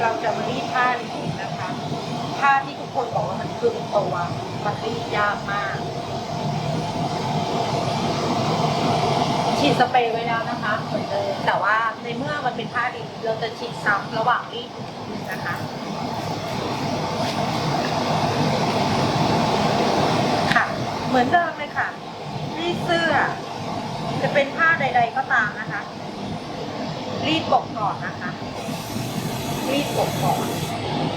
เราจะมารีดผ้าจริงนะคะผ้าที่ทุกคนบอกว่ามันคลึงตัวมันรีดยากมาก ฉีดสเปรย์ไว้แล้วนะคะเหมือนเดิมแต่ว่าในเมื่อมันเป็นผ้าดีเราจะฉีดซ้ำระหว่างรีดนะคะค่ะ เหมือนเดิมเลยค่ะรีดเสื้อ จะเป็นผ้าใด ๆก็ตามนะคะ รีดปกก่อนนะคะ รีดปกก่อน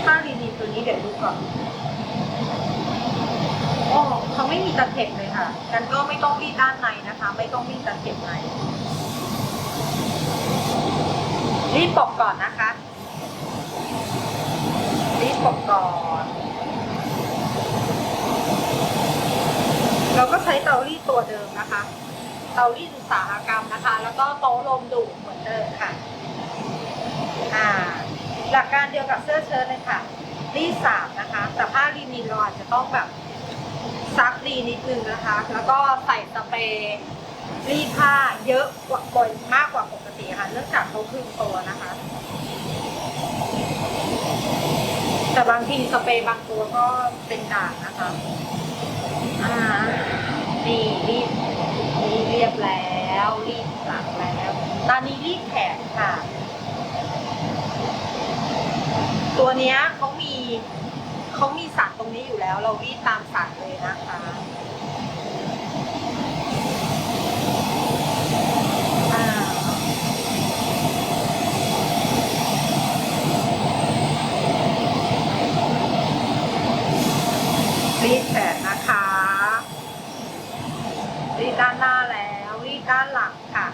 ผ้าลีนีตัวนี้เดี๋ยวดูก่อนโอ้เขาไม่มีตะเข็บเลยค่ะกันก็ไม่ต้องรีดด้านในนะคะ ไม่ต้องรีดตะเข็บในรีดปกก่อนนะคะ รีดปกก่อน เราก็ใช้เตารีดตัวเดิมนะคะ เตารีดอุตสาหกรรมนะคะ แล้วก็โต๊ะลมดูด เหมือนเดิมค่ะอ่าหลักการเดียวกับเสื้อเชิ้ตเลยค่ะ รีดสามนะคะ แต่ผ้าลีนินเราอาจจะต้องแบบซักดีนิดนึงนะคะ แล้วก็ใส่สเปรย์รีดผ้าเยอะกว่าบ่อยมากกว่าปกติค่ะ เนื่องจากเขาคลึงตัวนะคะ แต่บางทีสเปรย์บางตัวก็เป็นด่างนะคะ อ่า นี่รีดนี่เรียบแล้ว รีดหลังแล้ว ตอนนี้รีดแขนค่ะ ตัวเนี้ยเขามีเขามีสันตรงนี้อยู่แล้ว เรารีดตามสันเลยนะคะอ่ารีดแขนนะคะ รีดด้านหน้าแล้ว รีดด้านหลังค่ะ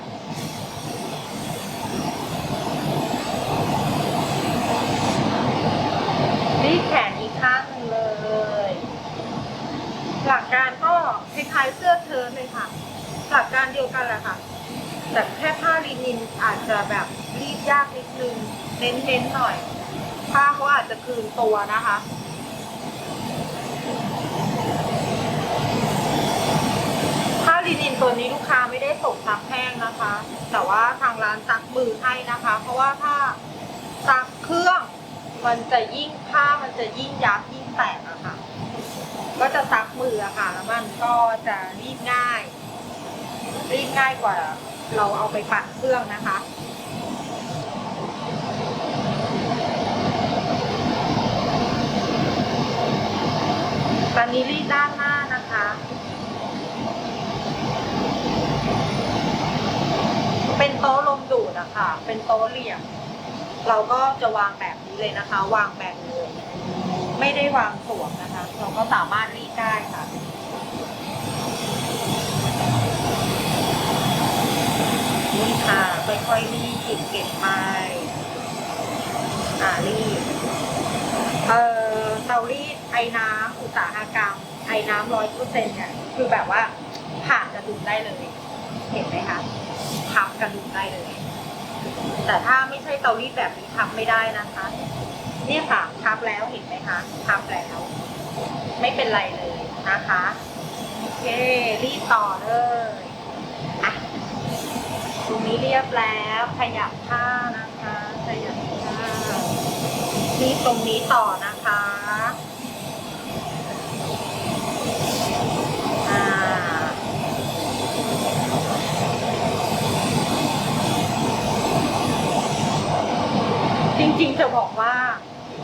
รีดแขนอีกข้างหนึ่งเลยหลักการก็คล้ายๆเสื้อเชิ้ตเลยค่ะ หลักการเดียวกันแหละค่ะ แต่แค่ผ้าลินินอาจจะแบบรีดยากนิดนึงเน้นๆหน่อย ผ้าเขาอาจจะคืนตัวนะคะผ้าลินินตัวนี้ลูกค้าไม่ได้ส่งซักแห้งนะคะ แต่ว่าทางร้านซักมือให้นะคะ เพราะว่าถ้าซักเครื่อง มันจะยิ่งผ้ามันจะยิ่งยับยิ่งแตกอะค่ะ ก็จะซักมืออะค่ะ แล้วมันก็จะรีดง่าย รีดง่ายกว่า เราเอาไปปั่นเครื่องนะคะตอนนี้รีดด้านหน้านะคะเป็นโต๊ะลมดูดอะค่ะ เป็นโต๊ะเหลี่ยม เราก็จะวางแบบนี้เลยนะคะ วางแบบเลยไม่ได้วางสวมนะคะ เราก็สามารถรีดได้ค่ะนี่ค่ะค่อยๆรีดเก็บไปอ่ารีดเอ่อเตารีดไอ้น้ำอุตสาหกรรม ไอ้น้ำร้อยเปอร์เซ็นต์เนี่ยคือแบบว่าผ่านกระดุมได้เลย เห็นไหมคะพับกระดุมได้เลย แต่ถ้าไม่ใช่เตารีดแบบนี้พับไม่ได้นะคะเนี่ยค่ะพับแล้วเห็นไหมคะพับแล้ว ไม่เป็นไรเลยนะคะโอเครีดต่อเลยอะตรงนี้เรียบแล้วขยับผ้านะคะขยับผ้ารีดตรงนี้ต่อนะคะ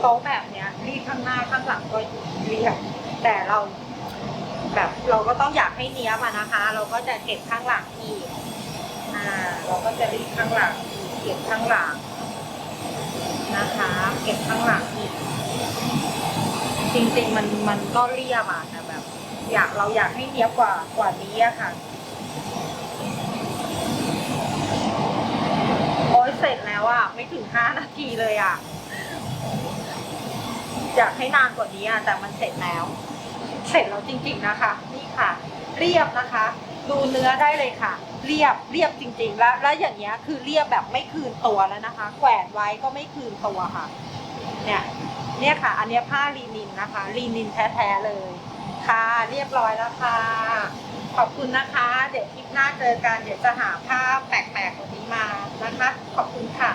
โต๊ะแบบเนี้ยรีดข้างหน้าข้างหลังก็เรียบแต่เราแบบเราก็ต้องอยากให้เนี้ยมานะคะ เราก็จะเก็บข้างหลังอีกอ่าเราก็จะรีดข้างหลังอีกเก็บข้างหลังนะคะ เก็บข้างหลังอีกจริงๆมันมันก็เรียบอะแต่แบบ อยากเราอยากให้เนี้ยกว่ากว่านี้อะค่ะโอ้ยเสร็จแล้วอะไม่ถึงห้านาทีเลยอะ อยากให้นานกว่านี้อะแต่มันเสร็จแล้ว เสร็จแล้วจริงๆนะคะ นี่ค่ะ เรียบนะคะ ดูเนื้อได้เลยค่ะ เรียบเรียบจริงๆ แล้วแล้วอย่างเงี้ยคือเรียบแบบไม่คืนตัวแล้วนะคะแขวนไว้ก็ไม่คืนตัวค่ะ เนี่ยเนี่ยค่ะ อันเนี้ยผ้าลีนินนะคะลีนินแท้ๆเลยค่ะ เรียบร้อยแล้วค่ะ ขอบคุณนะคะ เดี๋ยวคลิปหน้าเจอกันเดี๋ยวจะหาภาแปลกๆกว่านี้มานะคะ ขอบคุณค่ะ